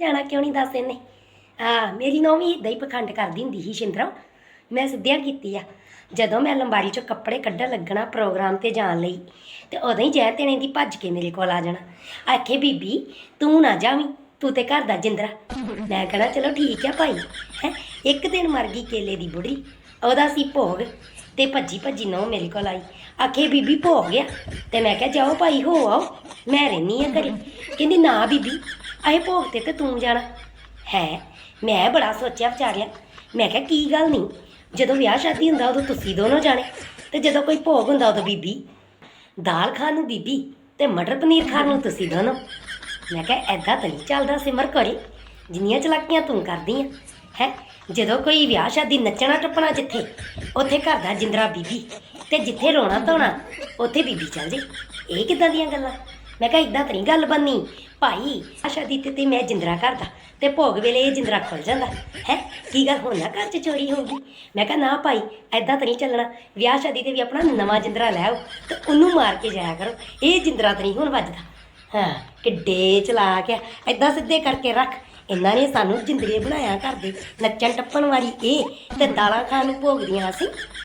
ਜਾਣਾ ਕਿਉਂ ਨਹੀਂ ਦੱਸ ਇਹਨੇ? ਹਾਂ, ਮੇਰੀ ਨੌਂ ਵੀ ਇਦਾਂ ਹੀ ਪਖੰਡ ਕਰਦੀ ਹੁੰਦੀ ਸੀ ਸ਼ਿੰਦਰੋ ਮੈਂ ਸਿੱਧਿਆ ਕੀਤੀ ਆ। ਜਦੋਂ ਮੈਂ ਲੰਬਾਰੀ ਚੋਂ ਕੱਪੜੇ ਕੱਢਣ ਲੱਗਣਾ ਪ੍ਰੋਗਰਾਮ ਤੇ ਜਾਣ ਲਈ, ਤੇ ਉਦੋਂ ਹੀ ਜੈ ਤੇਣੇ ਦੀ ਭੱਜ ਕੇ ਮੇਰੇ ਕੋਲ ਆ ਜਾਣਾ। ਆਖੇ, ਬੀਬੀ, ਤੂੰ ਨਾ ਜਾਵੀਂ, ਤੂੰ ਤੇ ਘਰ ਦਾ ਜਿੰਦਰਾ। ਮੈਂ ਕਹਣਾ, ਚਲੋ ਠੀਕ ਆ ਭਾਈ, ਹੈ? ਇੱਕ ਦਿਨ ਮਰ ਗਈ ਕੇਲੇ ਦੀ ਬੁੜੀ, ਉਹਦਾ ਸੀ ਭੋਗ, ਤੇ ਭੱਜੀ ਭੱਜੀ ਨੌ ਮੇਰੇ ਕੋਲ ਆਈ। ਆਖੇ, ਬੀਬੀ, ਭੋਗ ਗਿਆ ਤੇ ਮੈਂ ਕਿਹਾ, ਜਾਓ ਭਾਈ, ਹੋ ਆਓ, ਮੈਂ ਰਹਿਨੀ ਆ ਘਰੇ। ਕਹਿੰਦੀ, ਨਾ ਬੀਬੀ ਅਸੀਂ ਭੋਗ ਤੇ ਤੇ ਤੂੰ ਜਾਣਾ। ਹੈ, ਮੈਂ ਬੜਾ ਸੋਚਿਆ ਵਿਚਾਰਿਆ। ਮੈਂ ਕਿਹਾ, ਕੀ ਗੱਲ ਨਹੀਂ? ਜਦੋਂ ਵਿਆਹ ਸ਼ਾਦੀ ਹੁੰਦਾ, ਉਦੋਂ ਤੁਸੀਂ ਦੋਨੋਂ ਜਾਣੇ। ਤੇ ਜਦੋਂ ਕੋਈ ਭੋਗ ਹੁੰਦਾ, ਉਦੋਂ ਬੀਬੀ। ਦਾਲ ਖਾਣ ਨੂੰ ਬੀਬੀ ਤੇ ਮਟਰ ਪਨੀਰ ਖਾਣ ਨੂੰ ਤੁਸੀਂ ਦੋਨੋਂ। ਮੈਂ ਕਿਹਾ ਐਦਾਂ ਤਾਂ ਨਹੀਂ ਚੱਲਦਾ ਸਿਮਰ ਕਰੀ ਜਿੰਨੀਆਂ ਚਲਾਕੀਆਂ ਤੂੰ ਕਰਦੀ ਆ ਹੈ, ਜਦੋਂ ਕੋਈ ਵਿਆਹ ਸ਼ਾਦੀ ਨੱਚਣਾ ਟੱਪਣਾ ਜਿੱਥੇ, ਉੱਥੇ ਘਰ ਦਾ ਜਿੰਦਰਾ ਬੀਬੀ ਤੇ ਜਿੱਥੇ ਰੋਣਾ ਧੋਣਾ, ਉੱਥੇ ਬੀਬੀ ਚੱਲ ਜੇ ਇਹ ਕਿੱਦਾਂ ਦੀਆਂ ਗੱਲਾਂ? ਮੈਂ ਕਿਹਾ ਇਦਾਂ ਤਾਂ ਨਹੀਂ ਗੱਲ ਬੰਨੀ। ਭਾਈ ਆ ਸ਼ਾਦੀ ਤੇ ਮੈਂ ਜਿੰਦਰਾ ਕਰਦਾ ਤੇ ਭੋਗ ਵੇਲੇ ਇਹ ਜਿੰਦਰਾ ਖੁੱਲ ਜਾਂਦਾ। ਹੈ? ਕੀ ਗੱਲ ਹੁਣ ਨਾ ਘਰ 'ਚ ਚੋਰੀ ਹੋ ਗਈ? ਮੈਂ ਕਿਹਾ ਨਾ ਭਾਈ ਐਦਾਂ ਤਾਂ ਨਹੀਂ ਚੱਲਣਾ। ਵਿਆਹ ਸ਼ਾਦੀ ਤੇ ਵੀ ਆਪਣਾ ਨਵਾਂ ਜਿੰਦਰਾ ਲੈ ਆਓ ਤੇ ਉਹਨੂੰ ਮਾਰ ਕੇ ਜਾਇਆ ਕਰੋ। ਇਹ ਜਿੰਦਰਾ ਤਾਂ ਨਹੀਂ ਹੁਣ ਵੱਜਦਾ। ਹਾਂ, ਕਿੱਡੇ ਚਲਾ ਕੇ ਐਦਾਂ ਸਿੱਧੇ ਕਰਕੇ ਰੱਖ। ਇਹਨਾਂ ਨੇ ਸਾਨੂੰ ਜਿੰਦਰੇ ਬਣਾਇਆ ਘਰ ਦੇ। ਨੱਚਣ ਟੱਪਣ ਵਾਲੀ ਇਹ ਤੇ ਦਾਲਾਂ ਖਾਣ ਨੂੰ ਭੋਗਦੀਆਂ ਅਸੀਂ